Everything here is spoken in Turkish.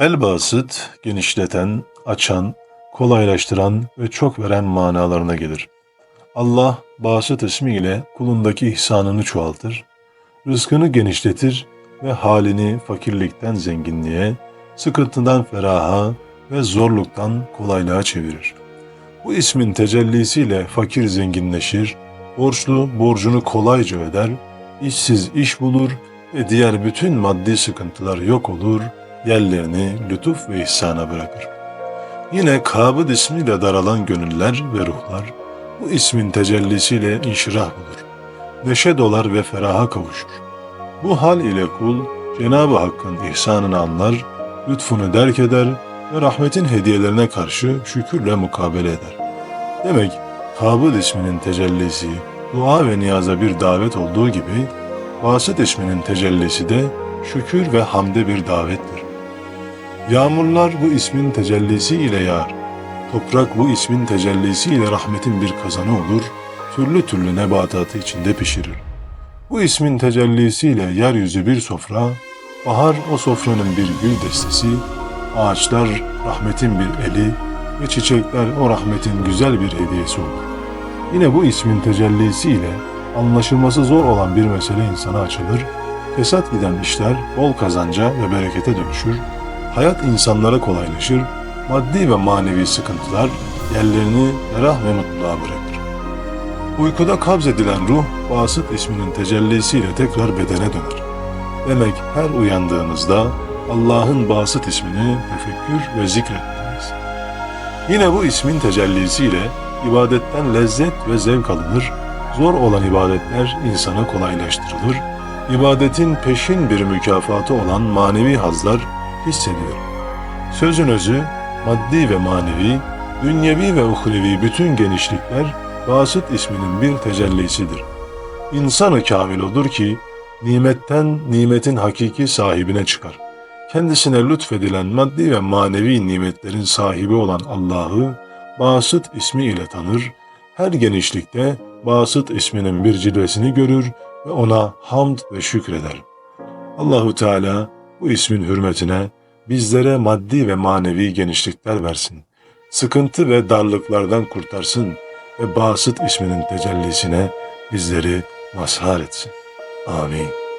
El-Basit, genişleten, açan, kolaylaştıran ve çok veren manalarına gelir. Allah, Basit ismiyle kulundaki ihsanını çoğaltır, rızkını genişletir ve halini fakirlikten zenginliğe, sıkıntıdan feraha ve zorluktan kolaylığa çevirir. Bu ismin tecellisiyle fakir zenginleşir, borçlu borcunu kolayca öder, işsiz iş bulur ve diğer bütün maddi sıkıntılar yok olur, yerlerini lütuf ve ihsana bırakır. Yine Kabıd ismiyle daralan gönüller ve ruhlar bu ismin tecellisiyle inşirah bulur. Neşe dolar ve feraha kavuşur. Bu hal ile kul Cenab-ı Hakk'ın ihsanını anlar, lütfunu derk eder ve rahmetin hediyelerine karşı şükürle mukabele eder. Demek Kabıd isminin tecellisi dua ve niyaza bir davet olduğu gibi Basit isminin tecellisi de şükür ve hamde bir davettir. Yağmurlar bu ismin tecellisi ile yağar. Toprak bu ismin tecellisi ile rahmetin bir kazanı olur, türlü türlü nebatatı içinde pişirir. Bu ismin tecellisiyle yeryüzü bir sofra, bahar o sofranın bir gül destesi, ağaçlar rahmetin bir eli ve çiçekler o rahmetin güzel bir hediyesi olur. Yine bu ismin tecellisiyle anlaşılması zor olan bir mesele insana açılır, fesat giden işler bol kazanca ve berekete dönüşür, hayat insanlara kolaylaşır, maddi ve manevi sıkıntılar yerlerini ferah ve mutluluğa bırakır. Uykuda kabz edilen ruh, Basit isminin tecellisiyle tekrar bedene döner. Demek her uyandığınızda Allah'ın Basit ismini tefekkür ve zikrettiniz. Yine bu ismin tecellisiyle ibadetten lezzet ve zevk alınır, zor olan ibadetler insana kolaylaştırılır, ibadetin peşin bir mükafatı olan manevi hazlar hissedilir. Sözün özü, maddi ve manevi, dünyevi ve uhrevi bütün genişlikler Basit isminin bir tecellisidir. İnsanı kamil odur ki, nimetten nimetin hakiki sahibine çıkar. Kendisine lütfedilen maddi ve manevi nimetlerin sahibi olan Allah'ı Basit ismi ile tanır, her genişlikte Basit isminin bir cilvesini görür ve ona hamd ve şükreder. Allahu Teala bu ismin hürmetine bizlere maddi ve manevi genişlikler versin. Sıkıntı ve darlıklardan kurtarsın ve Basit isminin tecellisine bizleri mazhar etsin. Amin.